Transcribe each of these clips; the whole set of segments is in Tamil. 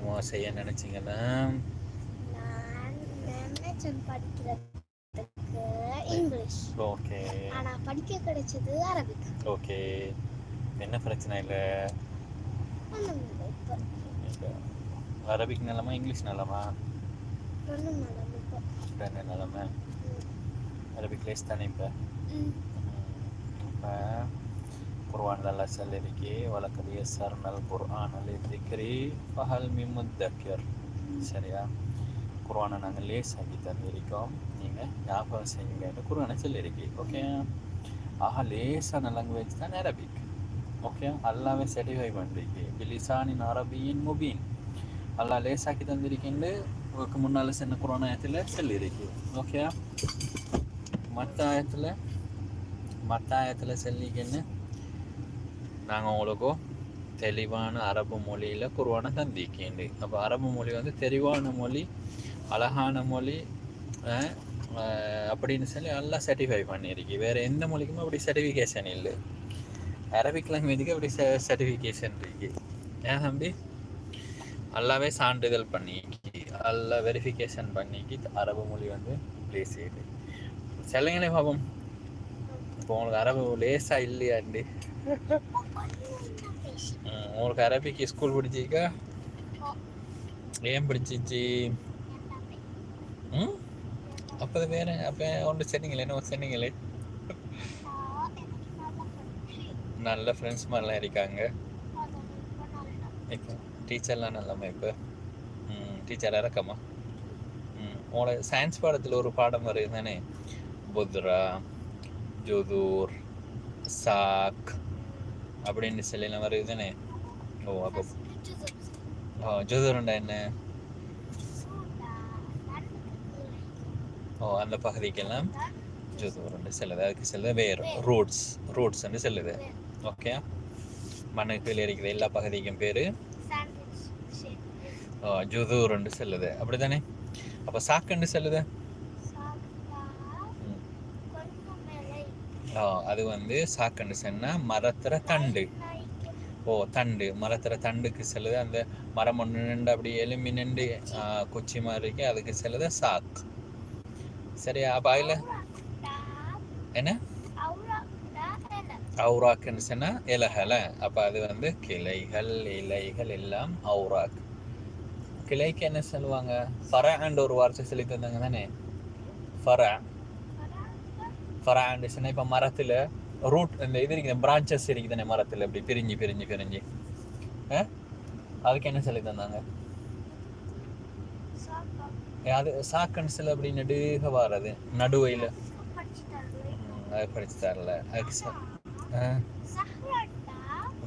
என்னமோ செய்ய நினைச்சீங்கன்னா இங்கிலீஷ். ஓகே ஆனா படிக்க கிடைச்சது அரபிக். ஓகே என்ன பிரச்சனை இல்லை? அரபிக் நிலமா இங்கிலீஷ் நிலமா? ரெண்டு நிலமை? அரபிக் லேஸ் தானே இப்போ. இப்போ குர்ஆன் நல்லா சொல்லிருக்கு வழக்கது எஸ்ஆர்னல் குர்ஆன் அலி திக்ரி ஃபஹல் மிமுத்தக்கர் சரியா குர்ஆனை நாங்கள் லேஸ் ஆக்கி தந்திருக்கோம் நீங்கள் ஞாபகம் செய்யுங்கன்னு குர்ஆனை சொல்லியிருக்கு ஓகே ஆஹா லேசான லாங்குவேஜ் தான் அரபிக் ஓகே அல்லாவே சர்டிஃபை பண்ணிருக்கு பிலிசானின் அரபியின் முபீன் அல்லாஹ் லேசாக்கி தந்திருக்கேன்னு உங்களுக்கு முன்னால் சின்ன குரான் ஆயத்தில் சொல்லியிருக்கு ஓகே மற்ற ஆயத்தில் மற்ற ஆயத்தில் சொல்லிக்கன்னு நாங்கள் உங்களுக்கும் தெளிவான அரபு மொழியில் குருவானை தந்திக்கேண்டு அப்போ அரபு மொழி வந்து தெளிவான மொழி அழகான மொழி அப்படின்னு சொல்லி நல்லா சர்டிஃபை பண்ணியிருக்கு வேறு எந்த மொழிக்குமே அப்படி சர்டிஃபிகேஷன் இல்லை அரபிக் லாங்குவேஜுக்கு அப்படி சர்டிஃபிகேஷன் இருக்கு ஏன் தம்பி நல்லாவே சான்றிதழ் பண்ணிக்கி நல்லா வெரிஃபிகேஷன் பண்ணிக்கி அரபு மொழி வந்து லேஸ் ஆயிடு சொல்லுங்களே பாப்போம் இப்போ உங்களுக்கு அரபு லேசாக இல்லையாண்டி உங்களுக்கு அரபிக்கு ஸ்கூல் பிடிச்சிருக்கா? ஏன் பிடிச்சிச்சு ம்? அப்போ வேற அப்போ ஒன்று சொன்னீங்களே என்ன சொன்னீங்களே. நல்ல ஃப்ரெண்ட்ஸ் மாதிரிலாம் இருக்காங்க. இப்போ டீச்சர்லாம் நல்லம்மா இப்போ ம் டீச்சர் இறக்கம்மா ம் உங்களோட சயின்ஸ் பாடத்தில் ஒரு பாடம் வருது தானே? புத்ரா ஜோதூர் சாக் அப்படின்னு சொல்லிலாம் வருது தானே? ஓ அப்போ ஓ ஜுதூர்ண்டா என்ன? ஓ அந்த பகுதிக்கெல்லாம் ஜுதூர்ண்டு செல்லுது. அதுக்கு செல்லுது வேறு ரூட்ஸ் ரூட்ஸ்ன்னு செல்லுது. ஓகே மண்ணுக்கு இருக்கிற எல்லா பகுதிக்கும் பேர்? ஜுதூர்ண்டு செல்லுது. அப்படிதானே அப்போ சாக்குண்டு செல்லுது. ஓ அது வந்து சாக்குண்டு சொன்னால் மரத்துற தண்டு. ஓ தண்டு. மரத்துல தண்டுக்கு செல்லுது அந்த மரம் ஒன்று நின்று அப்படி எலும்பி நின்று குச்சி மாதிரி இருக்கு அதுக்கு செல்லுது சாக். சரியா? அப்போ அதில் என்ன? அவுராக்குன்னு சொன்னால் இலைகளை. அப்போ அது வந்து கிளைகள் இலைகள் எல்லாம் அவுராக் கிளைக்கு என்ன சொல்லுவாங்க? ஃபராண்ட் ஒரு வார்த்தை சொல்லி தந்தாங்க தானே? ஃபரா. ஃபராண்ட் சொன்னால் இப்போ மரத்தில் ரூட் இந்த இது இருக்குது பிரான்ச்சஸ் இருக்குது தானே மரத்தில் இப்படி பிரிஞ்சு பிரிஞ்சு பிரிஞ்சு. அதுக்கு என்ன சொல்லி தந்தாங்க? அது சாக்கன் சில அப்படி நடுக வாரது நடுவையில். அது படிச்சு தரல அதுக்கு ச- ஆ?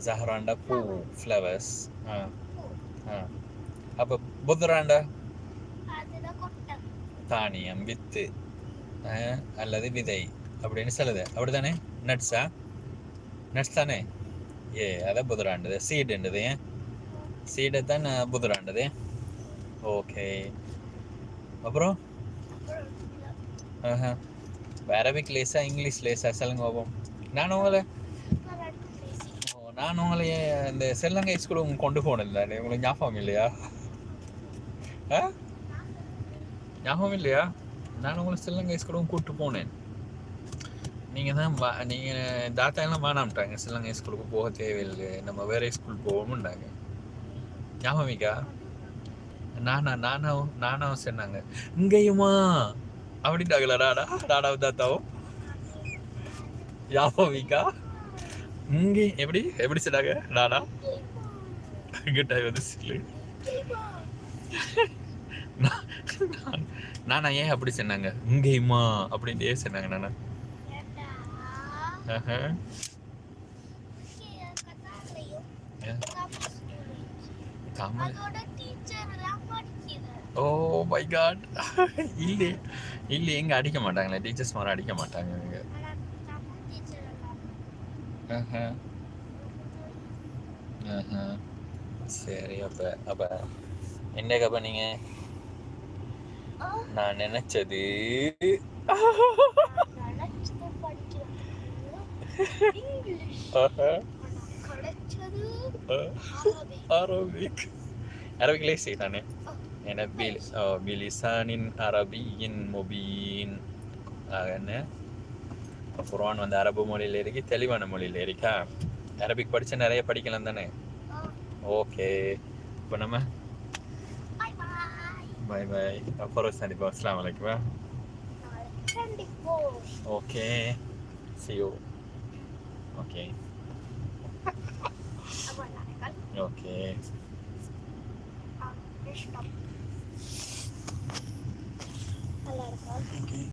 ஜஹராண்டா பூ ஃப்ளவர்ஸ் ஆ. ஆ. அப்போ புத்ராண்டா தானியம் வித்து. அல்லது விதை. அப்படின்னு சொல்லுது. அப்படிதானே நட்ஸா நட்ஸ் தானே? ஏ அதான் புதுராண்டது சீடுன்றது ஏன்? சீடை தான் புதுராண்டது ஓகே அப்புறம்? ஆஹா. அரபிக் லேஸா இங்கிலீஷ் லேஸா சொல்லுங்க பாப்போம். நான் உங்களை ஓ, நான் உங்களை இந்த செல்லங்கை ஸ்கூல் உங்களுக்கு கொண்டு போனேன் தானே? உங்களுக்கு ஞாபகம் இல்லையா? ஆ? ஞாபகம் இல்லையா? நான் உங்களை செல்லங்கை ஸ்கூலும் கூப்பிட்டு போனேன். நீங்கள் தான் வா நீங்கள் தாத்தா எல்லாம் வேணாம்ட்டாங்க சிலங்கை ஸ்கூலுக்கு போக தேவையில்லை. நம்ம வேற ஸ்கூல் போவோம்னாங்க ஞாபகமிக்கா? நானா நானாவும் நானாவும் சொன்னாங்க. இங்கேயுமா? அப்படின்ட்டாங்களா? ராடா ராடாவும் தாத்தாவும். ஞாபகமிக்கா? இங்கே எப்படி எப்படி சொன்னாங்க? நானா கிட்ட வந்து சில்லு. நான்- நான்- நானா ஏன் அப்படி சொன்னாங்க? இங்கேயுமா? அப்படின்ட்டு ஏன் சொன்னாங்க நானா. தமிழ் ஓ மை காட் இல்லை இல்லை எங்க அடிக்க மாட்டாங்களே. டீச்சர்ஸ் மாதிரி அடிக்க மாட்டாங்க. ஆஹா. சரி அப்ப அப்ப என்னக்கு அப்ப நீங்க? ஆ, நான் நினைச்சது படிக்கிறது இங்கிலீஷ் ஆஹா. ஆனா கிடைச்சது ஆ. அரபி அரபிக் அரபிக் லேசி தானே என்ன பில் ஓ பிலிசானின் அரபியின் முபீன் என்ன? குர்ஆன் வந்து அரபு மொழியில் இருக்கு தெளிவான மொழியில் இருக்கா? அரபிக் படிச்சா நிறைய படிக்கலாம் தானே? ஓகே இப்போ நம்ம பாய் பாய் அப்புறம் சந்திப்போம் அஸ்லாம் வலைக்கும் ஓகே see you. ஓகே அப்போ நாளைக்கு ஓகே ஆ ஸ்டாப்